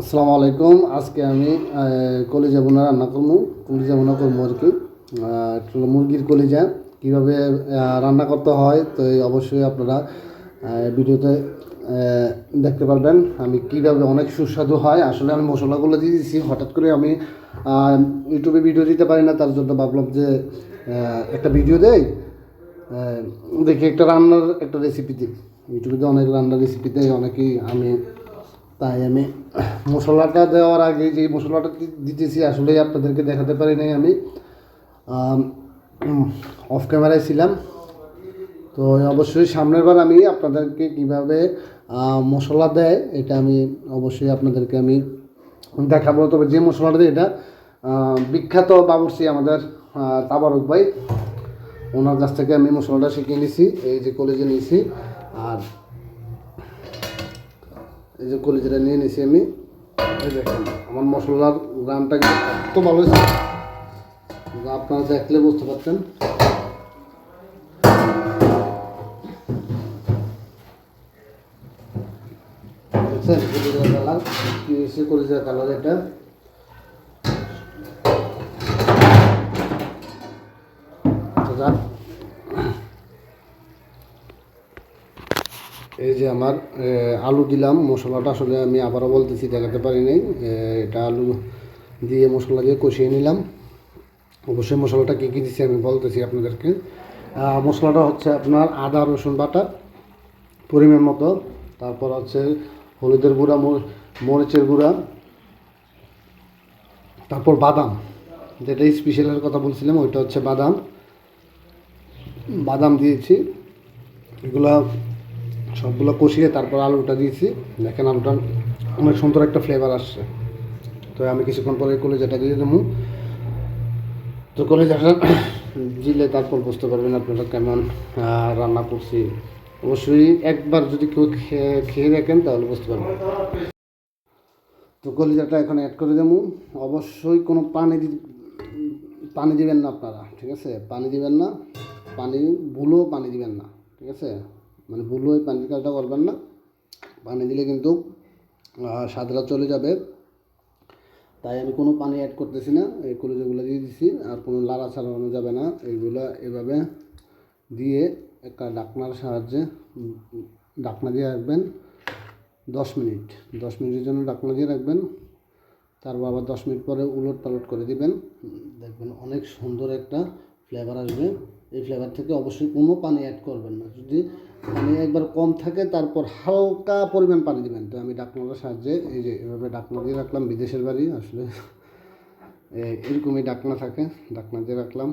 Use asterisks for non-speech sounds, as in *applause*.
আসসালামু আলাইকুম। আজকে আমি কলিজা বোনা রান্না করব। কলিজা বোনা করব আর কি। মুরগির কলিজা। কীভাবে রান্না করতে হয় তো অবশ্যই আপনারা ভিডিওতে দেখতে পারবেন আমি কীভাবে অনেক সুস্বাদু হয়। আসলে আমি মশলাগুলো দিয়ে দিচ্ছি হঠাৎ করে আমি ইউটিউবে ভিডিও দিতে পারি না। তার জন্য ভাবলাম যে একটা ভিডিও আহ, দেখি একটা রান্নার একটা রেসিপি দিই। ইউটিউবে অনেক রান্নার রেসিপি দেয় অনেকেই আমি তাই আমি মশলাটা দেওয়ার আগে যে মশলাটা দিতেছি আসলে আপনাদেরকে দেখাতে পারি নাই আমি। অফ ক্যামেরায় ছিলাম। তো অবশ্যই সামনের বার আমি আপনাদেরকে কীভাবে মশলা দেয়, এটা আমি অবশ্যই আপনাদেরকে আমি দেখাবো। তবে যে মশলাটা এটা বিখ্যাত বাবুর্চি আমাদের তাবারক ভাই। ওনার কাছ থেকে আমি মশলাটা শিখে নিয়েছি এই যে কলেজে নিয়েছি। আর এই যে কলিজাটা নিয়ে নিয়েছি আমি। এই দেখেন, আমার মশলার গ্রামটা এত ভালো হয়েছে। আপনারা দেখলে বুঝতে পারছেন দেখছেন কালার হয়েছে কালার এটা? এই যে আমার আলু দিলাম, মশলাটা আসলে আমি আবারও বলতেছি, দেখাতে পারি নাই। এটা আলু দিয়ে মশলা দিয়ে কষিয়ে নিলাম। অবশ্যই মশলাটা কী কী দিচ্ছি আমি বলতেছি আপনাদেরকে। মশলাটা হচ্ছে আপনার আদা, রসুন বাটা, পরিমাণ মতো। তারপর হচ্ছে হলুদের গুঁড়া মরিচের গুঁড়া। তারপর বাদাম। যেটা স্পেশালের কথা বলছিলাম, ওইটা হচ্ছে বাদাম। বাদাম দিয়েছি। এগুলা সবগুলো কষিয়ে তারপর আলুটা দিয়েছি। দেখেন আলুটা অনেক সুন্দর একটা ফ্লেভার আসছে। তো আমি কিছুক্ষণ পরে কলেজাটা দিয়ে দেবো। তো কলেজাটা *coughs* দিলে তারপর বুঝতে পারবেন আপনারা কেমন রান্না করছি। অবশ্যই একবার যদি কেউ খেয়ে দেখেন তাহলে বুঝতে পারবেন। তো কলিজাটা এখন অ্যাড করে দেবো। অবশ্যই কোনো পানি পানি দিবেন না আপনারা, ঠিক আছে? পানি দিবেন না। পানি ভুলেও পানি দিবেন না, ঠিক আছে? মানে ভুল এই পানির কাজটা করবেন না। পানি দিলে কিন্তু স্বাদটা চলে যাবে। তাই আমি কোনো পানি অ্যাড করতেছি না। এই কলিজাগুলো দিয়ে দিছি, আর কোনো লাড়া ছাড়ানো যাবে না। এইগুলো এভাবে দিয়ে একটা ডাকনার সাহায্যে ডাকনা দিয়ে রাখবেন দশ মিনিট। দশ মিনিটের জন্য ডাকনা দিয়ে রাখবেন। তারপর আবার দশ মিনিট পরে উলট পালট করে দিবেন। দেখবেন অনেক সুন্দর একটা ফ্লেভার আসবে, এই ফ্লেভার থেকে অবশ্যই কোনো পানি অ্যাড করবেন না। যদি পানি একবার কম থাকে, তারপর হালকা পরিমাণ পানি দিবেন। তো আমি ডাকনাটার সাহায্যে এই যে এভাবে ডাকনা দিয়ে রাখলাম, বিদেশের বাড়ি, আসলে এরকমই ডাকনা থাকে, ডাকনা দিয়ে রাখলাম।